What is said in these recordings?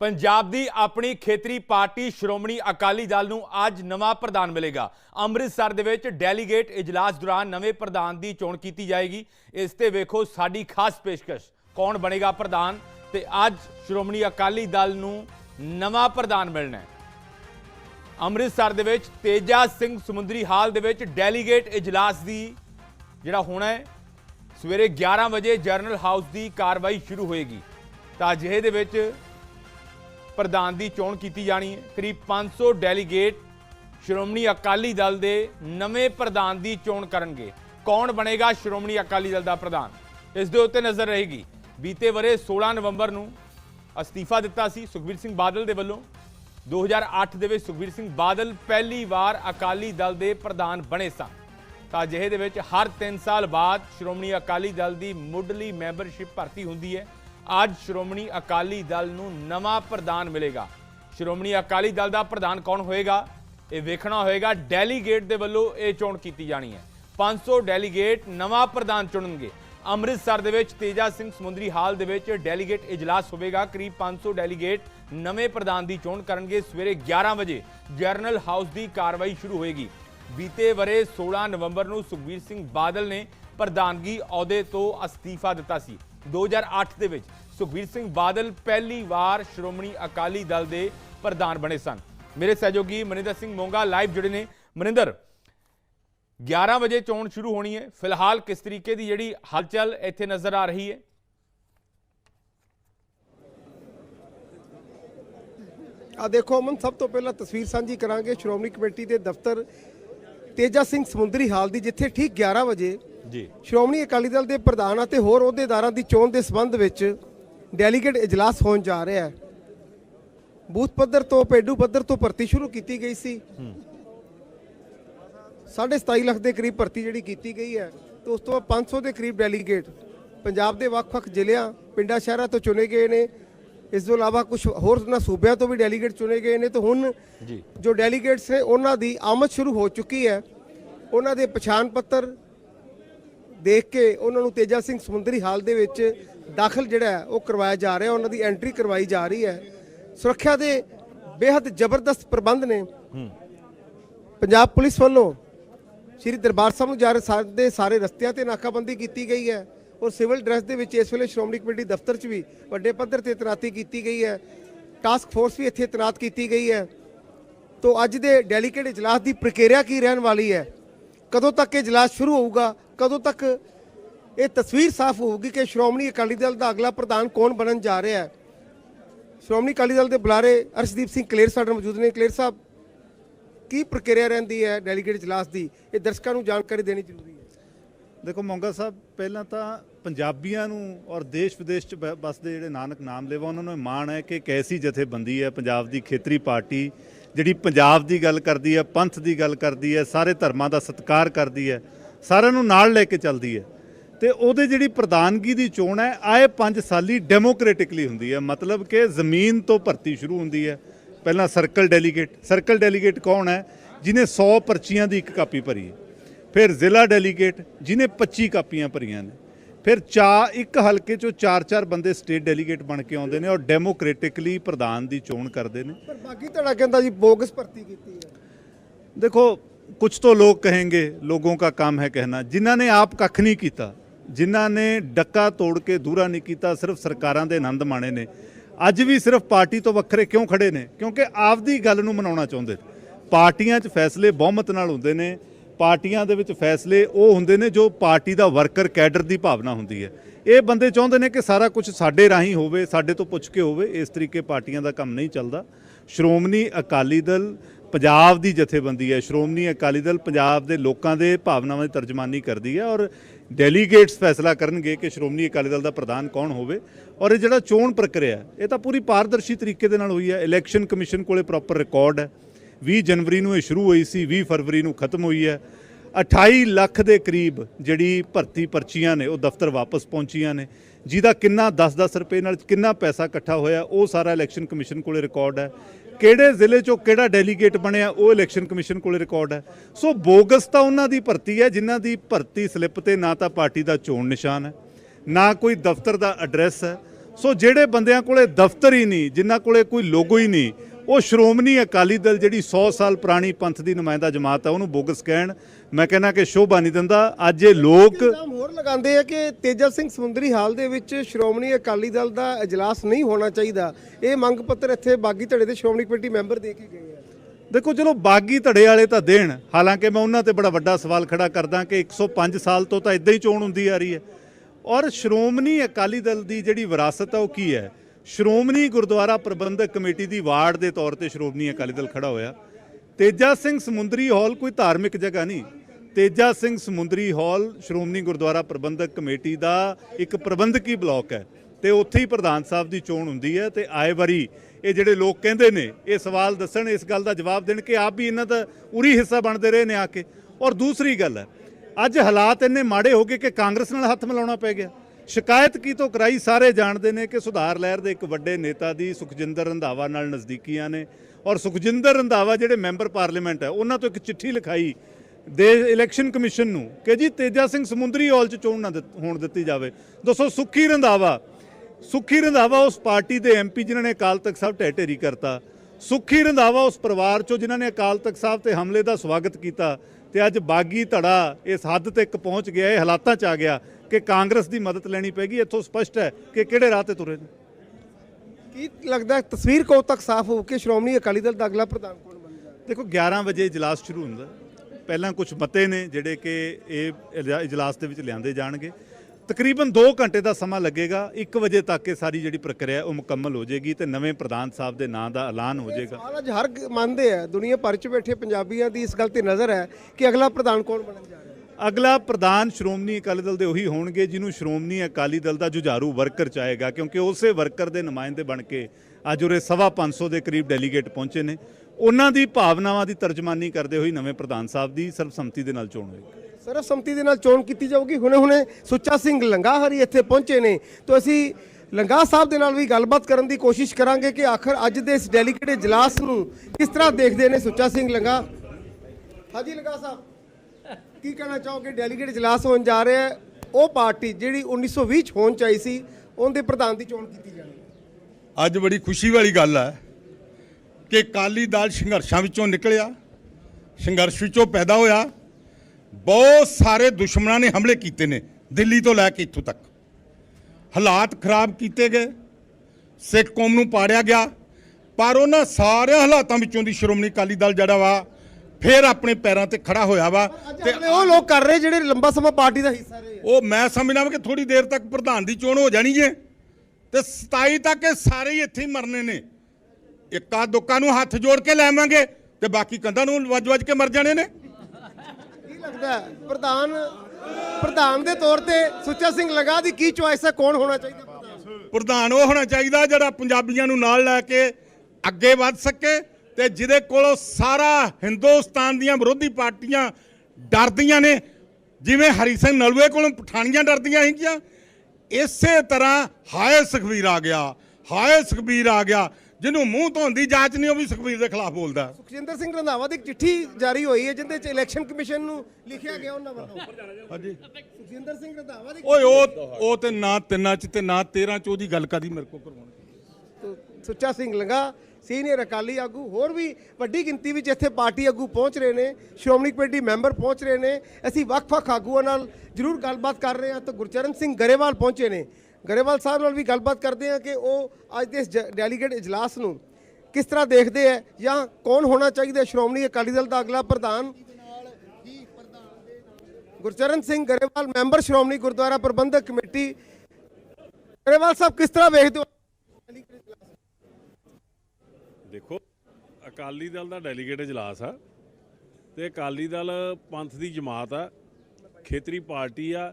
ਪੰਜਾਬ ਦੀ ਆਪਣੀ ਖੇਤਰੀ ਪਾਰਟੀ ਸ਼੍ਰੋਮਣੀ ਅਕਾਲੀ ਦਲ ਨੂੰ ਅੱਜ ਨਵਾਂ ਪ੍ਰਧਾਨ ਮਿਲੇਗਾ। ਅੰਮ੍ਰਿਤਸਰ ਦੇ ਵਿੱਚ ਡੈਲੀਗੇਟ ਇਜਲਾਸ ਦੌਰਾਨ ਨਵੇਂ ਪ੍ਰਧਾਨ ਦੀ ਚੋਣ ਕੀਤੀ ਜਾਏਗੀ। ਇਸ ਤੇ ਵੇਖੋ ਸਾਡੀ ਖਾਸ ਪੇਸ਼ਕਸ਼। ਕੌਣ ਬਣੇਗਾ ਪ੍ਰਧਾਨ? ਤੇ ਅੱਜ ਸ਼੍ਰੋਮਣੀ ਅਕਾਲੀ ਦਲ ਨੂੰ ਨਵਾਂ ਪ੍ਰਧਾਨ ਮਿਲਣਾ ਹੈ। ਅੰਮ੍ਰਿਤਸਰ ਦੇ ਵਿੱਚ ਤੇਜਾ ਸਿੰਘ ਸਮੁੰਦਰੀ ਹਾਲ ਦੇ ਵਿੱਚ ਡੈਲੀਗੇਟ ਇਜਲਾਸ ਦੀ ਜਿਹੜਾ ਹੋਣਾ ਹੈ, ਸਵੇਰੇ 11 ਵਜੇ ਜਰਨਲ ਹਾਊਸ ਦੀ ਕਾਰਵਾਈ ਸ਼ੁਰੂ ਹੋਏਗੀ। ਤਾਂ ਅਜਿਹੇ ਦੇ ਵਿੱਚ ਪ੍ਰਧਾਨ ਦੀ ਚੋਣ ਕੀਤੀ ਜਾਣੀ ਹੈ। ਕਰੀਬ 500 ਡੈਲੀਗੇਟ ਸ਼੍ਰੋਮਣੀ ਅਕਾਲੀ ਦਲ ਦੇ ਨਵੇਂ ਪ੍ਰਧਾਨ ਦੀ ਚੋਣ ਕਰਨਗੇ। ਕੌਣ ਬਣੇਗਾ ਸ਼੍ਰੋਮਣੀ ਅਕਾਲੀ ਦਲ ਦਾ ਪ੍ਰਧਾਨ? ਇਸ ਦੇ ਉੱਤੇ ਨਜ਼ਰ ਰਹੇਗੀ। ਬੀਤੇ ਵਰੇ 16 ਨਵੰਬਰ ਨੂੰ ਅਸਤੀਫਾ ਦਿੱਤਾ ਸੀ ਸੁਖਬੀਰ ਸਿੰਘ ਬਾਦਲ ਦੇ ਵੱਲੋਂ। 2008 ਦੇ ਵਿੱਚ ਸੁਖਬੀਰ ਸਿੰਘ ਬਾਦਲ ਪਹਿਲੀ ਵਾਰ ਅਕਾਲੀ ਦਲ ਦੇ ਪ੍ਰਧਾਨ ਬਣੇ ਸਨ। ਤਾਂ ਅਜਿਹੇ ਦੇ ਵਿੱਚ ਹਰ 3 ਸਾਲ ਬਾਅਦ ਸ਼੍ਰੋਮਣੀ ਅਕਾਲੀ ਦਲ ਦੀ ਮੁੱਢਲੀ ਮੈਂਬਰਸ਼ਿਪ ਭਰਤੀ ਹੁੰਦੀ ਹੈ। ਅੱਜ ਸ਼੍ਰੋਮਣੀ ਅਕਾਲੀ ਦਲ ਨੂੰ ਨਵਾਂ ਪ੍ਰਧਾਨ ਮਿਲੇਗਾ। ਸ਼੍ਰੋਮਣੀ ਅਕਾਲੀ ਦਲ ਦਾ ਪ੍ਰਧਾਨ ਕੌਣ ਹੋਏਗਾ? ਇਹ ਵੇਖਣਾ ਹੋਏਗਾ, ਡੈਲੀਗੇਟ ਦੇ ਵੱਲੋਂ ਇਹ ਚੋਣ ਕੀਤੀ ਜਾਣੀ ਹੈ। 500 ਡੈਲੀਗੇਟ ਨਵਾਂ ਪ੍ਰਧਾਨ ਚੁਣਨਗੇ। ਅੰਮ੍ਰਿਤਸਰ ਦੇ ਵਿੱਚ ਤੇਜਾ ਸਿੰਘ ਸਮੁੰਦਰੀ ਹਾਲ ਦੇ ਵਿੱਚ ਡੈਲੀਗੇਟ ਇਜਲਾਸ ਹੋਵੇਗਾ। ਕਰੀਬ 500 ਡੈਲੀਗੇਟ ਨਵੇਂ ਪ੍ਰਧਾਨ ਦੀ ਚੋਣ ਕਰਨਗੇ। ਸਵੇਰੇ 11 ਵਜੇ ਜਰਨਲ ਹਾਊਸ ਦੀ ਕਾਰਵਾਈ ਸ਼ੁਰੂ ਹੋਏਗੀ। ਬੀਤੇ ਵਰੇ 16 ਨਵੰਬਰ ਨੂੰ ਸੁਖਬੀਰ ਸਿੰਘ ਬਾਦਲ ਨੇ ਪ੍ਰਧਾਨਗੀ ਅਹੁਦੇ ਤੋਂ ਅਸਤੀਫਾ ਦਿੱਤਾ ਸੀ। 2008 ਦੇ ਵਿੱਚ ਸੁਖਬੀਰ ਸਿੰਘ ਬਾਦਲ ਪਹਿਲੀ ਵਾਰ ਸ਼੍ਰੋਮਣੀ ਅਕਾਲੀ ਦਲ ਦੇ ਪ੍ਰਧਾਨ ਬਣੇ ਸਨ। ਮੇਰੇ ਸਹਿਯੋਗੀ ਮਨਿੰਦਰ ਸਿੰਘ ਮੋਂਗਾ ਲਾਈਵ ਜੁੜੇ ਨੇ। ਮਨਿੰਦਰ 11 ਵਜੇ ਚੋਣ ਸ਼ੁਰੂ ਹੋਣੀ ਹੈ। ਫਿਲਹਾਲ ਕਿਸ ਤਰੀਕੇ ਦੀ ਜਿਹੜੀ ਹਲਚਲ ਇੱਥੇ ਨਜ਼ਰ ਆ ਰਹੀ ਹੈ? ਆ ਦੇਖੋ ਅਮਨ, ਸਭ ਤੋਂ ਪਹਿਲਾਂ ਤਸਵੀਰ ਸਾਂਝੀ ਕਰਾਂਗੇ। ਸ਼੍ਰੋਮਣੀ ਕਮੇਟੀ ਦੇ ਦਫ਼ਤਰ ਤੇਜਾ ਸਿੰਘ ਸਮੁੰਦਰੀ ਹਾਲ ਦੀ, ਜਿੱਥੇ ਠੀਕ 11 ਵਜੇ ਜੀ। ਸ਼੍ਰੋਮਣੀ ਅਕਾਲੀ ਦਲ ਦੇ ਪ੍ਰਧਾਨ ਅਤੇ ਹੋਰ ਅਹੁਦੇਦਾਰਾਂ ਦੀ ਚੋਣ ਦੇ ਸੰਬੰਧ ਵਿੱਚ ਡੈਲੀਗੇਟ ਇਜਲਾਸ ਹੋਣ ਜਾ ਰਿਹਾ ਹੈ। ਬੂਥ ਪੱਧਰ ਤੋਂ ਪੇਡੂ ਪੱਧਰ ਤੋਂ ਭਰਤੀ ਸ਼ੁਰੂ ਕੀਤੀ ਗਈ ਸੀ। 27 ਲੱਖ ਦੇ ਕਰੀਬ ਭਰਤੀ ਜਿਹੜੀ ਕੀਤੀ ਗਈ ਹੈ ਤੇ ਉਸ ਤੋਂ ਬਾਅਦ 500 ਦੇ ਕਰੀਬ ਡੈਲੀਗੇਟ ਪੰਜਾਬ ਦੇ ਵੱਖ-ਵੱਖ ਜ਼ਿਲ੍ਹਿਆਂ ਪਿੰਡਾਂ ਸ਼ਹਿਰਾਂ ਤੋਂ ਚੁਣੇ ਗਏ ਨੇ। ਇਸ ਤੋਂ ਇਲਾਵਾ ਕੁਝ ਹੋਰ ਨਾ ਸੂਬਿਆਂ ਤੋਂ ਵੀ ਡੈਲੀਗੇਟ ਚੁਣੇ ਗਏ ਨੇ ਤੇ ਹੁਣ ਜੀ। ਜੋ ਡੈਲੀਗੇਟਸ ਨੇ ਉਹਨਾਂ ਦੀ ਆਮਦ ਸ਼ੁਰੂ ਹੋ ਚੁੱਕੀ ਹੈ। ਉਹਨਾਂ ਦੇ ਪਛਾਣ ਪੱਤਰ ਦੇਖ ਕੇ ਉਹਨਾਂ ਨੂੰ ਤੇਜਾ ਸਿੰਘ ਸਮੁੰਦਰੀ ਹਾਲ ਦੇ ਵਿੱਚ ਦਾਖਲ ਜਿਹੜਾ ਉਹ ਕਰਵਾਇਆ ਜਾ ਰਿਹਾ ਉਹਨਾਂ ਦੀ ਐਂਟਰੀ ਕਰਵਾਈ ਜਾ ਰਹੀ ਹੈ। ਸੁਰੱਖਿਆ ਦੇ ਬੇहद ਜ਼ਬਰਦਸਤ ਪ੍ਰਬੰਧ ਨੇ। ਪੰਜਾਬ ਪੁਲਿਸ ਵੱਲੋਂ ਸ਼੍ਰੀ ਦਰਬਾਰ ਸਾਹਿਬ ਨੂੰ ਜਾ ਰਹੇ ਸਾਰੇ ਸਾਰੇ ਰਸਤਿਆਂ ਤੇ ਨਾਕਾਬੰਦੀ ਕੀਤੀ ਗਈ ਹੈ ਔਰ ਸਿਵਲ ਡਰੈਸ ਦੇ ਵਿੱਚ ਇਸ ਵੇਲੇ ਸ਼੍ਰੋਮਣੀ ਕਮੇਟੀ ਦਫ਼ਤਰ 'ਚ ਵੀ ਵੱਡੇ ਪੱਧਰ ਤੇ ਤੈਨਾਤੀ ਕੀਤੀ ਗਈ ਹੈ। ਟਾਸਕ ਫੋਰਸ ਵੀ ਇੱਥੇ ਤੈਨਾਤ ਕੀਤੀ ਗਈ ਹੈ। ਤੋਂ ਅੱਜ ਦੇ ਡੈਲੀਗੇਟ ਇਜਲਾਸ ਦੀ ਪ੍ਰਕਿਰਿਆ ਕੀ ਰਹਿਣ ਵਾਲੀ ਹੈ? ਕਦੋਂ ਤੱਕ ਇਹ ਇਜਲਾਸ ਸ਼ੁਰੂ ਹੋਊਗਾ? ਕਦੋਂ ਤੱਕ ਇਹ ਤਸਵੀਰ ਸਾਫ਼ ਹੋਊਗੀ ਕਿ ਸ਼੍ਰੋਮਣੀ ਅਕਾਲੀ ਦਲ ਦਾ ਅਗਲਾ ਪ੍ਰਧਾਨ ਕੌਣ ਬਣਨ ਜਾ ਰਿਹਾ ਹੈ? ਸ਼੍ਰੋਮਣੀ ਅਕਾਲੀ ਦਲ ਦੇ ਬੁਲਾਰੇ ਅਰਸ਼ਦੀਪ ਸਿੰਘ ਕਲੇਰ ਸਾਡੇ ਮੌਜੂਦ ਨੇ। ਕਲੇਰ ਸਾਹਿਬ, ਕੀ ਪ੍ਰਕਿਰਿਆ ਰਹਿੰਦੀ ਹੈ ਡੈਲੀਗੇਟ ਇਜਲਾਸ ਦੀ? ਇਹ ਦਰਸ਼ਕਾਂ ਨੂੰ ਜਾਣਕਾਰੀ ਦੇਣੀ ਜ਼ਰੂਰੀ ਹੈ। ਦੇਖੋ, ਮੋਂਗਾ ਸਾਹਿਬ, ਪਹਿਲਾਂ ਤਾਂ ਪੰਜਾਬੀਆਂ ਨੂੰ ਔਰ ਦੇਸ਼ ਵਿਦੇਸ਼ ਚ ਬ- ਬਸਦੇ ਜਿਹੜੇ ਨਾਨਕ ਨਾਮ ਲੇਵਾ ਉਹਨਾਂ ਨੂੰ ਇਹ ਮਾਣ ਹੈ ਕਿ ਇੱਕ ਐਸੀ ਜਥੇਬੰਦੀ ਹੈ, ਪੰਜਾਬ ਦੀ ਖੇਤਰੀ ਪਾਰਟੀ ਜਿਹੜੀ ਪੰਜਾਬ ਦੀ ਗੱਲ ਕਰਦੀ ਹੈ, ਪੰਥ ਦੀ ਗੱਲ ਕਰਦੀ ਹੈ, ਸਾਰੇ ਧਰਮਾਂ ਦਾ ਸਤਿਕਾਰ ਕਰਦੀ ਹੈ, ਸਾਰਿਆਂ ਨੂੰ ਨਾਲ ਲੈ ਕੇ ਚੱਲਦੀ ਹੈ। ਤੇ ਉਹਦੇ ਜਿਹੜੀ ਪ੍ਰਧਾਨਗੀ ਦੀ ਚੋਣ ਹੈ, ਆਏ 5 ਸਾਲੀ ਡੈਮੋਕ੍ਰੈਟਿਕਲੀ ਹੁੰਦੀ ਹੈ। ਮਤਲਬ ਕਿ ਜ਼ਮੀਨ ਤੋਂ ਭਰਤੀ ਸ਼ੁਰੂ ਹੁੰਦੀ ਹੈ। ਪਹਿਲਾਂ ਸਰਕਲ ਡੈਲੀਗੇਟ ਸਰਕਲ ਡੈਲੀਗੇਟ ਕੌਣ ਹੈ? ਜਿਨੇ 100 ਪਰਚੀਆਂ ਦੀ ਇੱਕ ਕਾਪੀ ਭਰੀ ਹੈ। ਫਿਰ ਜ਼ਿਲ੍ਹਾ ਡੈਲੀਗੇਟ ਜਿਨੇ 25 ਕਾਪੀਆਂ ਭਰੀਆਂ ਨੇ। ਫਿਰ ਚਾ ਇੱਕ ਹਲਕੇ ਚੋਂ ਚਾਰ ਚਾਰ ਬੰਦੇ ਸਟੇਟ ਡੈਲੀਗੇਟ ਬਣ ਕੇ ਆਉਂਦੇ ਨੇ ਔਰ ਡੈਮੋਕ੍ਰੈਟਿਕਲੀ ਪ੍ਰਧਾਨ ਦੀ ਚੋਣ ਕਰਦੇ ਨੇ। ਪਰ ਬਾਗੀ ਧੜਾ ਕਹਿੰਦਾ ਜੀ ਬੋਗਸ ਭਰਤੀ ਕੀਤੀ ਹੈ। ਦੇਖੋ ਕੁਝ ਤੋਂ ਲੋਕ ਕਹਿੰਗੇ ਲੋਗੋਂ ਦਾ ਕੰਮ ਹੈ ਕਹਿਣਾ। ਜਿਨ੍ਹਾਂ ਨੇ ਆਪ ਕੱਖ ਨਹੀਂ ਕੀਤਾ ਜਿਨ੍ਹਾਂ ਨੇ ਡੱਕਾ ਤੋੜ ਕੇ ਦੂਰਾ ਨਹੀਂ ਕੀਤਾ ਸਿਰਫ ਸਰਕਾਰਾਂ ਦੇ ਆਨੰਦ ਮਾਣੇ ਨੇ। ਅੱਜ ਵੀ ਸਿਰਫ ਪਾਰਟੀ ਤੋਂ ਵੱਖਰੇ ਕਿਉਂ ਖੜੇ ਨੇ? ਕਿਉਂਕਿ ਆਪਦੀ ਗੱਲ ਨੂੰ ਮਨਾਉਣਾ ਚਾਹੁੰਦੇ ਪਾਰਟੀਆਂ 'ਚ ਫੈਸਲੇ ਬਹੁਮਤ ਨਾਲ ਹੁੰਦੇ ਨੇ ਪਾਰਟੀਆਂ ਦੇ ਵਿੱਚ ਫੈਸਲੇ ਉਹ ਹੁੰਦੇ ਨੇ ਜੋ ਪਾਰਟੀ ਦਾ ਵਰਕਰ ਕੈਡਰ ਦੀ ਭਾਵਨਾ ਹੁੰਦੀ ਹੈ। ਇਹ ਬੰਦੇ ਚਾਹੁੰਦੇ ਨੇ ਕਿ ਸਾਰਾ ਕੁਝ ਸਾਡੇ ਰਾਹੀਂ ਹੋਵੇ, ਸਾਡੇ ਤੋਂ ਪੁੱਛ ਕੇ ਹੋਵੇ, ਇਸ ਤਰੀਕੇ ਪਾਰਟੀਆਂ ਦਾ ਕੰਮ ਨਹੀਂ ਚੱਲਦਾ। ਸ਼੍ਰੋਮਣੀ ਅਕਾਲੀ ਦਲ ਪੰਜਾਬ ਦੀ ਜਥੇਬੰਦੀ ਹੈ। ਸ਼੍ਰੋਮਣੀ ਅਕਾਲੀ ਦਲ ਪੰਜਾਬ ਦੇ ਲੋਕਾਂ ਦੇ ਭਾਵਨਾਵਾਂ ਦੀ ਤਰਜਮਾਨੀ ਕਰਦੀ ਹੈ ਔਰ ਡੈਲੀਗੇਟਸ ਫੈਸਲਾ ਕਰਨਗੇ ਕਿ ਸ਼੍ਰੋਮਣੀ ਅਕਾਲੀ ਦਲ ਦਾ ਪ੍ਰਧਾਨ ਕੌਣ ਹੋਵੇ। ਔਰ ਇਹ ਜਿਹੜਾ ਚੋਣ ਪ੍ਰਕਿਰਿਆ, ਇਹ ਤਾਂ ਪੂਰੀ ਪਾਰਦਰਸ਼ੀ ਤਰੀਕੇ ਦੇ ਨਾਲ ਹੋਈ ਹੈ। ਇਲੈਕਸ਼ਨ ਕਮਿਸ਼ਨ ਕੋਲੇ ਪ੍ਰੋਪਰ ਰਿਕਾਰਡ ਹੈ। 20 ਜਨਵਰੀ ਨੂੰ ਇਹ ਸ਼ੁਰੂ ਹੋਈ ਸੀ 20 ਫਰਵਰੀ ਨੂੰ ਖਤਮ ਹੋਈ ਹੈ। 28 ਲੱਖ ਦੇ ਕਰੀਬ ਜਿਹੜੀ ਭਰਤੀ ਪਰਚੀਆਂ ਨੇ, ਉਹ ਦਫ਼ਤਰ ਵਾਪਸ ਪਹੁੰਚੀਆਂ ਨੇ। ਜਿਹਦਾ ਕਿੰਨਾ 10-10 ਰੁਪਏ ਨਾਲ ਕਿੰਨਾ ਪੈਸਾ ਇਕੱਠਾ ਹੋਇਆ, ਉਹ ਸਾਰਾ ਇਲੈਕਸ਼ਨ ਕਮਿਸ਼ਨ ਕੋਲੇ ਰਿਕਾਰਡ ਹੈ। ਕਿਹੜੇ ਜ਼ਿਲ੍ਹੇ ਚੋਂ ਕਿਹੜਾ ਡੈਲੀਗੇਟ ਬਣਿਆ, ਉਹ ਇਲੈਕਸ਼ਨ ਕਮਿਸ਼ਨ ਕੋਲੇ ਰਿਕਾਰਡ ਹੈ। ਸੋ ਬੋਗਸ ਤਾਂ ਉਹਨਾਂ ਦੀ ਭਰਤੀ ਹੈ, ਜਿਨ੍ਹਾਂ ਦੀ ਭਰਤੀ ਸਲਿੱਪ ਤੇ ਨਾ ਤਾਂ ਪਾਰਟੀ ਦਾ ਚੋਣ ਨਿਸ਼ਾਨ ਹੈ, ਨਾ ਕੋਈ ਦਫ਼ਤਰ ਦਾ ਐਡਰੈਸ ਹੈ। ਸੋ ਜਿਹੜੇ ਬੰਦਿਆਂ ਕੋਲੇ ਦਫ਼ਤਰ ਹੀ ਨਹੀਂ, ਜਿਨ੍ਹਾਂ ਕੋਲੇ ਕੋਈ ਲੋਗੋ ਹੀ ਨਹੀਂ ਉਹ ਸ਼੍ਰੋਮਣੀ ਅਕਾਲੀ ਦਲ ਜਿਹੜੀ 100 ਸਾਲ ਪੁਰਾਣੀ ਪੰਥ ਦੀ ਨੁਮਾਇੰਦਾ ਜਮਾਤ ਹੈ ਉਹਨੂੰ ਬੋਗਸ ਕਹਿਣ। ਮੈਂ ਕਹਿੰਦਾ ਕਿ ਸ਼ੋਭਾ ਨਹੀਂ ਦਿੰਦਾ। ਅੱਜ ਇਹ ਲੋਕ ਹੋਰ ਲਗਾਉਂਦੇ ਆ ਕਿ ਤੇਜਾ ਸਿੰਘ ਸਮੁੰਦਰੀ ਹਾਲ ਦੇ ਵਿੱਚ ਸ਼੍ਰੋਮਣੀ ਅਕਾਲੀ ਦਲ ਦਾ ਇਜਲਾਸ ਨਹੀਂ ਹੋਣਾ ਚਾਹੀਦਾ। ਇਹ ਮੰਗ ਪੱਤਰ ਇੱਥੇ ਬਾਗੀ ਧੜੇ ਦੇ ਸ਼੍ਰੋਮਣੀ ਕਮੇਟੀ ਮੈਂਬਰ ਦੇ ਕੇ ਗਏ ਆ। ਦੇਖੋ ਚਲੋ ਬਾਗੀ ਧੜੇ ਵਾਲੇ ਤਾਂ ਦੇਣ। ਹਾਲਾਂਕਿ ਮੈਂ ਉਹਨਾਂ ਤੇ ਬੜਾ ਵੱਡਾ ਸਵਾਲ ਖੜਾ ਕਰਦਾ ਕਿ 105 ਸਾਲ ਤੋਂ ਤਾਂ ਇਦਾਂ ਹੀ ਚੋਣ ਹੁੰਦੀ ਆ ਰਹੀ ਹੈ। ਔਰ ਸ਼੍ਰੋਮਣੀ ਅਕਾਲੀ ਦਲ ਦੀ ਜਿਹੜੀ ਵਿਰਾਸਤ ਆ ਉਹ ਕੀ ਹੈ? ਸ਼੍ਰੋਮਣੀ ਗੁਰਦੁਆਰਾ ਪ੍ਰਬੰਧਕ ਕਮੇਟੀ ਦੀ ਵਾਰਡ ਦੇ ਤੌਰ ਤੇ ਸ਼੍ਰੋਮਣੀ ਅਕਾਲੀ ਦਲ ਖੜਾ ਹੋਇਆ। ਤੇਜਾ ਸਿੰਘ ਸਮੁੰਦਰੀ ਹਾਲ ਕੋਈ ਧਾਰਮਿਕ ਜਗ੍ਹਾ ਨਹੀਂ। ਤੇਜਾ ਸਿੰਘ ਸਮੁੰਦਰੀ ਹਾਲ ਸ਼੍ਰੋਮਣੀ ਗੁਰਦੁਆਰਾ ਪ੍ਰਬੰਧਕ ਕਮੇਟੀ ਦਾ ਇੱਕ ਪ੍ਰਬੰਧਕੀ ਬਲਾਕ ਹੈ ਤੇ ਉੱਥੇ ਹੀ ਪ੍ਰਧਾਨ ਸਾਹਿਬ ਦੀ ਚੋਣ ਹੁੰਦੀ ਹੈ ਤੇ ਆਏ ਵਾਰੀ ਇਹ ਜਿਹੜੇ ਲੋਕ ਕਹਿੰਦੇ ਨੇ, ਇਹ ਸਵਾਲ ਦੱਸਣ, ਇਸ ਗੱਲ ਦਾ ਜਵਾਬ ਦੇਣ ਕਿ ਆਪ ਵੀ ਇਹਨਾਂ ਦਾ ਉਰੀ ਹਿੱਸਾ ਬਣਦੇ ਰਹੇ ਨੇ ਆ ਕੇ। ਔਰ ਦੂਸਰੀ ਗੱਲ ਹੈ, ਅੱਜ ਹਾਲਾਤ ਇੰਨੇ ਮਾੜੇ ਹੋ ਗਏ ਕਿ ਕਾਂਗਰਸ ਨਾਲ ਹੱਥ ਮਿਲਾਉਣਾ ਪੈ ਗਿਆ। ਸ਼ਿਕਾਇਤ ਕੀ ਤੋਂ ਕਰਾਈ? ਸਾਰੇ ਜਾਣਦੇ ਨੇ ਕਿ ਸੁਧਾਰ ਲਹਿਰ ਦੇ ਇੱਕ ਵੱਡੇ ਨੇਤਾ ਦੀ ਸੁਖਜਿੰਦਰ ਰੰਧਾਵਾ ਨਾਲ ਨਜ਼ਦੀਕੀਆਂ ਨੇ। ਔਰ ਸੁਖਜਿੰਦਰ ਰੰਧਾਵਾ ਜਿਹੜੇ ਮੈਂਬਰ ਪਾਰਲੀਮੈਂਟ ਹੈ, ਉਹਨਾਂ ਤੋਂ ਇੱਕ ਚਿੱਠੀ ਲਿਖਾਈ ਦੇ ਇਲੈਕਸ਼ਨ ਕਮਿਸ਼ਨ ਨੂੰ ਕਿ ਜੀ ਤੇਜਾ ਸਿੰਘ ਸਮੁੰਦਰੀ ਹਾਲ 'ਚ ਚੋਣ ਨਾ ਦਿੱਤ- ਹੋਣ ਦਿੱਤੀ ਜਾਵੇ। ਦੱਸੋ ਸੁੱਖੀ ਰੰਧਾਵਾ ਸੁੱਖੀ ਰੰਧਾਵਾ ਉਸ ਪਾਰਟੀ ਦੇ ਐਮਪੀ ਜਿਨ੍ਹਾਂ ਨੇ ਅਕਾਲ ਤਖਤ ਸਾਹਿਬ ਢਹਿ ਢੇਰੀ ਕਰਤਾ। ਸੁੱਖੀ ਰੰਧਾਵਾ ਉਸ ਪਰਿਵਾਰ ਚੋਂ ਜਿਨ੍ਹਾਂ ਨੇ ਅਕਾਲ ਤਖਤ ਸਾਹਿਬ ਤੇ ਹਮਲੇ ਦਾ ਸਵਾਗਤ ਕੀਤਾ। ਤੇ ਅੱਜ ਬਾਗੀ ਧੜਾ ਇਸ ਹੱਦ ਤੱਕ ਪਹੁੰਚ ਗਿਆ ਇਹ ਹਾਲਾਤਾਂ 'ਚ ਆ ਗਿਆ ਕਿ ਕਾਂਗਰਸ ਦੀ ਮਦਦ ਲੈਣੀ ਪੈਗੀ ਇੱਥੋਂ ਸਪਸ਼ਟ ਹੈ ਕਿ ਕਿਹੜੇ ਰਾਹ ਤੇ ਤੁਰੇ ਨੇ? ਕੀ ਲੱਗਦਾ ਤਸਵੀਰ ਕੋ ਤੱਕ ਸਾਫ਼ ਹੋ ਕੇ ਸ਼੍ਰੋਮਣੀ ਅਕਾਲੀ ਦਲ ਦਾ ਅਗਲਾ ਪ੍ਰਧਾਨ ਕੌਣ ਬਣ ਜਾਵੇ ਦੇਖੋ 11 ਵਜੇ ਇਜਲਾਸ ਸ਼ੁਰੂ ਹੁੰਦਾ। ਪਹਿਲਾਂ ਕੁਝ ਮਤੇ ਨੇ ਜਿਹੜੇ ਕਿ ਇਹ ਇਜਲਾ- ਇਜਲਾਸ ਦੇ ਵਿੱਚ ਲਿਆਂਦੇ ਜਾਣਗੇ। ਤਕਰੀਬਨ 2 ਘੰਟੇ ਦਾ ਸਮਾਂ ਲੱਗੇਗਾ। 1 ਵਜੇ ਤੱਕ ਇਹ ਸਾਰੀ ਜਿਹੜੀ ਪ੍ਰਕਿਰਿਆ ਉਹ ਮੁਕੰਮਲ ਹੋ ਜਾਏਗੀ ਤੇ ਨਵੇਂ ਪ੍ਰਧਾਨ ਸਾਹਿਬ ਦੇ ਨਾਂ ਦਾ ਐਲਾਨ ਹੋ ਜਾਏਗਾ। ਅੱਜ ਹਰ ਮੰਨਦੇ ਆ ਦੁਨੀਆ ਭਰ ਚ ਬੈਠੇ ਪੰਜਾਬੀਆਂ ਦੀ ਇਸ ਗੱਲ ਤੇ ਨਜ਼ਰ ਹੈ ਕਿ ਅਗਲਾ ਪ੍ਰਧਾਨ ਕੌਣ ਬਣਨ ਜਾ ਰਿਹਾ ਅਗਲਾ ਪ੍ਰਧਾਨ ਸ਼੍ਰੋਮਣੀ ਅਕਾਲੀ ਦਲ ਦੇ ਉਹੀ ਹੋਣਗੇ ਜਿਹਨੂੰ ਸ਼੍ਰੋਮਣੀ ਅਕਾਲੀ ਦਲ ਦਾ ਜੁਝਾਰੂ ਵਰਕਰ ਚਾਹੇਗਾ ਕਿਉਂਕਿ ਉਸੇ ਵਰਕਰ ਦੇ ਨੁਮਾਇੰਦੇ ਬਣ ਕੇ ਅੱਜ ਉਰੇ ਸਵਾ 500 ਦੇ ਕਰੀਬ ਡੈਲੀਗੇਟ ਪਹੁੰਚੇ ਨੇ। ਉਹਨਾਂ ਦੀ ਭਾਵਨਾਵਾਂ ਦੀ ਤਰਜਮਾਨੀ ਕਰਦੇ ਹੋਏ ਨਵੇਂ ਪ੍ਰਧਾਨ ਸਾਹਿਬ ਦੀ ਸਰਬਸੰਮਤੀ ਦੇ ਨਾਲ ਚੋਣ ਹੋਏਗੀ। ਸਰਬਸੰਮਤੀ ਦੇ ਨਾਲ ਚੋਣ ਕੀਤੀ ਜਾਊਗੀ। ਹੁਣੇ ਹੁਣੇ ਸੁੱਚਾ ਸਿੰਘ ਲੰਗਾਹਰੀ ਇੱਥੇ ਪਹੁੰਚੇ ਨੇ। ਤਾਂ ਅਸੀਂ ਲੰਗਾ ਸਾਹਿਬ ਦੇ ਨਾਲ ਵੀ ਗੱਲਬਾਤ ਕਰਨ ਦੀ ਕੋਸ਼ਿਸ਼ ਕਰਾਂਗੇ ਕਿ ਆਖਰ ਅੱਜ ਦੇ ਇਸ ਡੈਲੀਗੇਟ ਇਜਲਾਸ ਨੂੰ ਕਿਸ ਤਰ੍ਹਾਂ ਦੇਖਦੇ ਨੇ ਸੁੱਚਾ ਸਿੰਘ ਲੰਗਾ ਹਾਂਜੀ ਲੰਗਾ ਸਾਹਿਬ, ਕੀ ਕਹਿਣਾ ਚਾਹੋਗੇ? ਡੈਲੀਗੇਟ ਇਜਲਾਸ ਹੋਣ ਜਾ ਰਿਹਾ ਹੈ। ਉਹ ਪਾਰਟੀ ਜਿਹੜੀ 1920 ਚ ਹੋਣ ਚਾਹੀ ਸੀ, ਉਹਦੇ ਪ੍ਰਧਾਨ ਦੀ ਚੋਣ ਕੀਤੀ ਜਾਣੀ ਹੈ। ਅੱਜ ਬੜੀ ਖੁਸ਼ੀ ਵਾਲੀ ਗੱਲ ਹੈ ਕਿ ਅਕਾਲੀ ਦਲ ਸੰਘਰਸ਼ਾਂ ਵਿੱਚੋਂ ਨਿਕਲਿਆ, ਸੰਘਰਸ਼ ਵਿੱਚੋਂ ਪੈਦਾ ਹੋਇਆ। ਬਹੁਤ ਸਾਰੇ ਦੁਸ਼ਮਣਾਂ ਨੇ ਹਮਲੇ ਕੀਤੇ ਨੇ ਦਿੱਲੀ ਤੋਂ ਲੈ ਕੇ ਇੱਥੋਂ ਤੱਕ। ਹਾਲਾਤ ਖਰਾਬ ਕੀਤੇ ਗਏ ਸਿੱਖ ਕੌਮ ਨੂੰ ਪਾੜਿਆ ਗਿਆ ਪਰ ਉਹਨਾਂ ਸਾਰੇ ਹਾਲਾਤਾਂ ਵਿੱਚੋਂ ਦੀ ਸ਼੍ਰੋਮਣੀ ਅਕਾਲੀ ਦਲ ਜਿਹੜਾ ਵਾ ਫੇਰ ਆਪਣੇ ਪੈਰਾਂ ਤੇ ਖੜਾ ਹੋਇਆ ਵਾ ਤੇ ਉਹ ਲੋਕ ਕਰ ਰਹੇ ਜਿਹੜੇ ਲੰਬਾ ਸਮਾਂ ਪਾਰਟੀ ਦਾ ਹਿੱਸਾ ਰਹੇ ਉਹ ਮੈਂ ਸਮਝਦਾ ਕਿ ਥੋੜੀ ਦੇਰ ਤੱਕ ਪ੍ਰਧਾਨ ਦੀ ਚੋਣ ਹੋ ਜਾਣੀ ਜੇ ਤੇ 27 ਤੱਕ ਇਹ ਸਾਰੇ ਹੀ ਇੱਥੇ ਹੀ ਮਰਨੇ ਨੇ। ਇੱਕਾ ਦੁੱਕਾ ਨੂੰ ਹੱਥ ਜੋੜ ਕੇ ਲੈਵਾਂਗੇ ਤੇ ਬਾਕੀ ਕੰਧਾਂ ਨੂੰ ਵੱਜ-ਵੱਜ ਕੇ ਮਰ ਜਾਣੇ ਨੇ। ਲੱਗਦਾ ਪ੍ਰਧਾਨ ਪ੍ਰਧਾਨ ਦੇ ਤੌਰ ਤੇ ਸੁੱਚਾ ਸਿੰਘ ਲੰਗਾ ਦੀ ਕੀ ਚੁਆਇਸ ਹੈ? ਕੌਣ ਹੋਣਾ ਚਾਹੀਦਾ? ਪ੍ਰਧਾਨ ਉਹ ਹੋਣਾ ਚਾਹੀਦਾ ਜਿਹੜਾ ਪੰਜਾਬੀਆਂ ਨੂੰ ਨਾਲ ਲੈ ਕੇ ਅੱਗੇ ਵੱਧ ਸਕੇ ਤੇ ਜਿਹਦੇ ਕੋਲੋਂ ਸਾਰਾ ਹਿੰਦੁਸਤਾਨ ਦੀਆਂ ਵਿਰੋਧੀ ਪਾਰਟੀਆਂ ਡਰਦੀਆਂ ਨੇ। ਜਿਵੇਂ ਹਰੀ ਸਿੰਘ ਨਲੂਏ ਕੋਲੋਂ ਪਠਾਨੀਆਂ ਡਰਦੀਆਂ ਹੈਗੀਆਂ ਇਸੇ ਤਰ੍ਹਾਂ ਹਾਏ ਸੁਖਬੀਰ ਆ ਗਿਆ, ਹਾਏ ਸੁਖਬੀਰ ਆ ਗਿਆ। ਜਿਹਨੂੰ ਮੂੰਹ ਧੋਣ ਦੀ ਜਾਂਚ ਨਹੀਂ ਉਹ ਵੀ ਸੁਖਬੀਰ ਦੇ ਖਿਲਾਫ ਬੋਲਦਾ। ਸੁਖਜਿੰਦਰ ਸਿੰਘ ਰੰਧਾਵਾ ਦੀ ਇੱਕ ਚਿੱਠੀ ਜਾਰੀ ਹੋਈ ਹੈ ਜਿੰਦੇ ਚ ਇਲੈਕਸ਼ਨ ਕਮਿਸ਼ਨ ਨੂੰ ਲਿਖਿਆ ਗਿਆ ਉਹਨਾਂ ਵੱਲੋਂ। ਹਾਂਜੀ। ਸੁਖਜਿੰਦਰ ਸਿੰਘ ਰੰਧਾਵਾ ਦੀ ਓਏ ਉਹ ਉਹ ਤੇ ਨਾ ਤਿੰਨਾਂ ਚ ਤੇ ਨਾ 13 ਚ ਉਹਦੀ ਗੱਲ ਕਾਦੀ ਮੇਰੇ ਕੋਲ ਕਰਵਾਉਣੀ ਸੁੱਚਾ ਸਿੰਘ ਲੰਗਾ ਸੀਨੀਅਰ ਅਕਾਲੀ ਆਗੂ ਹੋਰ ਵੀ ਵੱਡੀ ਗਿਣਤੀ ਵਿੱਚ ਇੱਥੇ ਪਾਰਟੀ ਆਗੂ ਪਹੁੰਚ ਰਹੇ ਨੇ ਸ਼੍ਰੋਮਣੀ ਕਮੇਟੀ ਮੈਂਬਰ ਪਹੁੰਚ ਰਹੇ ਨੇ। ਅਸੀਂ ਵੱਖ-ਵੱਖ ਆਗੂਆਂ ਨਾਲ ਜ਼ਰੂਰ ਗੱਲਬਾਤ ਕਰ ਰਹੇ ਹਾਂ। ਤਾਂ ਗੁਰਚਰਨ ਸਿੰਘ ਗਰੇਵਾਲ ਪਹੁੰਚੇ ਨੇ। ਗਰੇਵਾਲ ਸਾਹਿਬ ਨਾਲ ਵੀ ਗੱਲਬਾਤ ਕਰਦੇ ਹਾਂ ਕਿ ਉਹ ਅੱਜ ਦੇ ਇਸ ਡੈਲੀਗੇਟ ਇਜਲਾਸ ਨੂੰ ਕਿਸ ਤਰ੍ਹਾਂ ਦੇਖਦੇ ਹੈ ਜਾਂ ਕੌਣ ਹੋਣਾ ਚਾਹੀਦਾ ਸ਼੍ਰੋਮਣੀ ਅਕਾਲੀ ਦਲ ਦਾ ਅਗਲਾ ਪ੍ਰਧਾਨ। Gurcharan Singh Grewal, member Shiromani Gurdwara Prabandhak committee. Grewal ਸਾਹਿਬ, ਕਿਸ ਤਰ੍ਹਾਂ ਵੇਖਦੇ ਹੋ? ਦੇਖੋ, ਅਕਾਲੀ ਦਲ ਦਾ ਡੈਲੀਗੇਟ ਇਜਲਾਸ ਆ ਤੇ ਅਕਾਲੀ ਦਲ ਪੰਥ ਦੀ ਜਮਾਤ ਆ, ਖੇਤਰੀ ਪਾਰਟੀ ਆ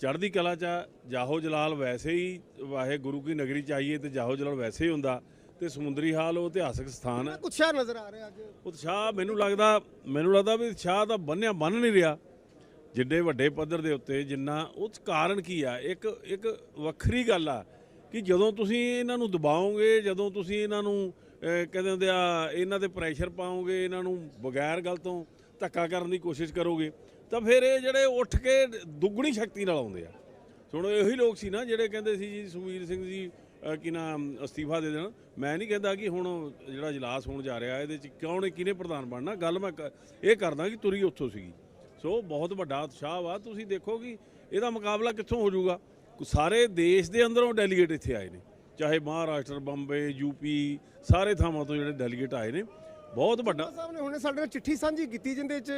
ਚੜ੍ਹਦੀ ਕਲਾ ਚ। ਜਾਹੋ ਜਲਾਲ ਵੈਸੇ ਹੀ ਵਾਹੇ ਗੁਰੂ ਕੀ ਨਗਰੀ ਚਾਹੀਏ ਤੇ ਜਾਹੋ ਜਲਾਲ ਵੈਸੇ ਹੀ ਹੁੰਦਾ ਤੇ ਸਮੁੰਦਰੀ ਹਾਲ ਉਹ ਇਤਿਹਾਸਕ ਸਥਾਨ ਹੈ ਉਤਸ਼ਾਹ ਨਜ਼ਰ ਆ ਰਿਹਾ ਅੱਜ? ਉਤਸ਼ਾਹ ਮੈਨੂੰ ਲੱਗਦਾ ਮੈਨੂੰ ਲੱਗਦਾ ਵੀ ਉਤਸ਼ਾਹ ਤਾਂ ਬੰਨਿਆ ਬੰਨ ਨਹੀਂ ਰਿਹਾ। ਜਿੱਡੇ ਵੱਡੇ ਪੱਧਰ ਦੇ ਉੱਤੇ ਜਿੰਨਾ ਉਹ 'ਚ ਕਾਰਨ ਕੀ ਆ? ਇੱਕ ਇੱਕ ਵੱਖਰੀ ਗੱਲ ਆ ਕਿ ਜਦੋਂ ਤੁਸੀਂ ਇਹਨਾਂ ਨੂੰ ਦਬਾਓਗੇ ਜਦੋਂ ਤੁਸੀਂ ਇਹਨਾਂ ਨੂੰ ਕਹਿੰਦੇ ਹੁੰਦੇ ਆ ਇਹਨਾਂ ਤੇ ਪ੍ਰੈਸ਼ਰ ਪਾਓਗੇ ਇਹਨਾਂ ਨੂੰ ਬਗੈਰ ਗੱਲ ਤੋਂ ਧੱਕਾ ਕਰਨ ਦੀ ਕੋਸ਼ਿਸ਼ ਕਰੋਗੇ ਤਾਂ ਫਿਰ ਇਹ ਜਿਹੜੇ ਉੱਠ ਕੇ ਦੁੱਗਣੀ ਸ਼ਕਤੀ ਨਾਲ ਆਉਂਦੇ ਆ। ਸੁਣੋ ਇਹੀ ਲੋਕ ਸੀ ਨਾ ਜਿਹੜੇ ਕਹਿੰਦੇ ਸੀ ਜੀ ਸੁਖਬੀਰ ਸਿੰਘ ਜੀ ਅ, ਕੀ ਨਾਮ ਅਸਤੀਫਾ ਦੇ ਦੇਣ। ਮੈਂ ਨਹੀਂ ਕਹਿੰਦਾ ਕਿ ਹੁਣ ਜਿਹੜਾ ਇਜਲਾਸ ਹੋਣ ਜਾ ਰਿਹਾ ਇਹਦੇ ਚ ਕਿਉਂ ਨੇ ਕਿਹਨੇ ਪ੍ਰਧਾਨ ਬਣਨਾ? ਗੱਲ ਮੈਂ ਕ- ਇਹ ਕਰਦਾ ਕਿ ਤੁਰੀ ਉੱਥੋਂ ਸੀਗੀ। ਸੋ ਬਹੁਤ ਵੱਡਾ ਉਤਸ਼ਾਹ ਵਾ। ਤੁਸੀਂ ਦੇਖੋ ਕਿ ਇਹਦਾ ਮੁਕਾਬਲਾ ਕਿੱਥੋਂ ਹੋ ਜਾਊਗਾ? ਸਾਰੇ ਦੇਸ਼ ਦੇ ਅੰਦਰੋਂ ਡੈਲੀਗੇਟ ਇੱਥੇ ਆਏ ਨੇ। ਚਾਹੇ ਮਹਾਰਾਸ਼ਟਰ ਬੰਬੇ ਯੂਪੀ ਸਾਰੇ ਥਾਵਾਂ ਤੋਂ ਜਿਹੜੇ ਡੈਲੀਗੇਟ ਆਏ ਨੇ। ਬਹੁਤ ਵੱਡਾ ਸਾਹਿਬ ਨੇ ਹੁਣੇ ਸਾਡੇ ਨਾਲ ਚਿੱਠੀ ਸਾਂਝੀ ਕੀਤੀ ਜਿੰਦੇ 'ਚ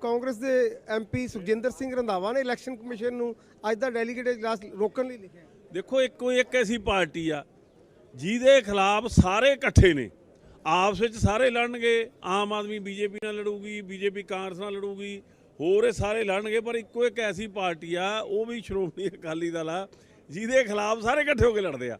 ਕਾਂਗਰਸ ਦੇ ਐਮਪੀ ਸੁਖਜਿੰਦਰ ਸਿੰਘ ਰੰਧਾਵਾ ਨੇ ਇਲੈਕਸ਼ਨ ਕਮਿਸ਼ਨ ਨੂੰ ਅੱਜ ਦਾ ਡੈਲੀਗੇਟ ਇਜਲਾਸ ਰੋਕਣ ਲਈ ਲਿਖਿਆ ਦੇਖੋ, ਇੱਕੋ ਇੱਕ ਐਸੀ ਪਾਰਟੀ ਆ, ਜਿਹਦੇ ਖਿਲਾਫ ਸਾਰੇ ਇਕੱਠੇ ਨੇ। ਆਪਸ ਵਿੱਚ ਸਾਰੇ ਲੜਨਗੇ, ਆਮ ਆਦਮੀ ਬੀਜੇਪੀ ਨਾਲ ਲੜੂਗੀ, ਬੀਜੇਪੀ ਕਾਂਗਰਸ ਨਾਲ ਲੜੂਗੀ, ਹੋਰ ਇਹ ਸਾਰੇ ਲੜਨਗੇ, ਪਰ ਇੱਕੋ ਇੱਕ ਐਸੀ ਪਾਰਟੀ ਆ, ਉਹ ਵੀ ਸ਼੍ਰੋਮਣੀ ਅਕਾਲੀ ਦਲ ਆ, ਜਿਹਦੇ ਖਿਲਾਫ ਸਾਰੇ ਇਕੱਠੇ ਹੋ ਕੇ ਲੜਦੇ ਆ।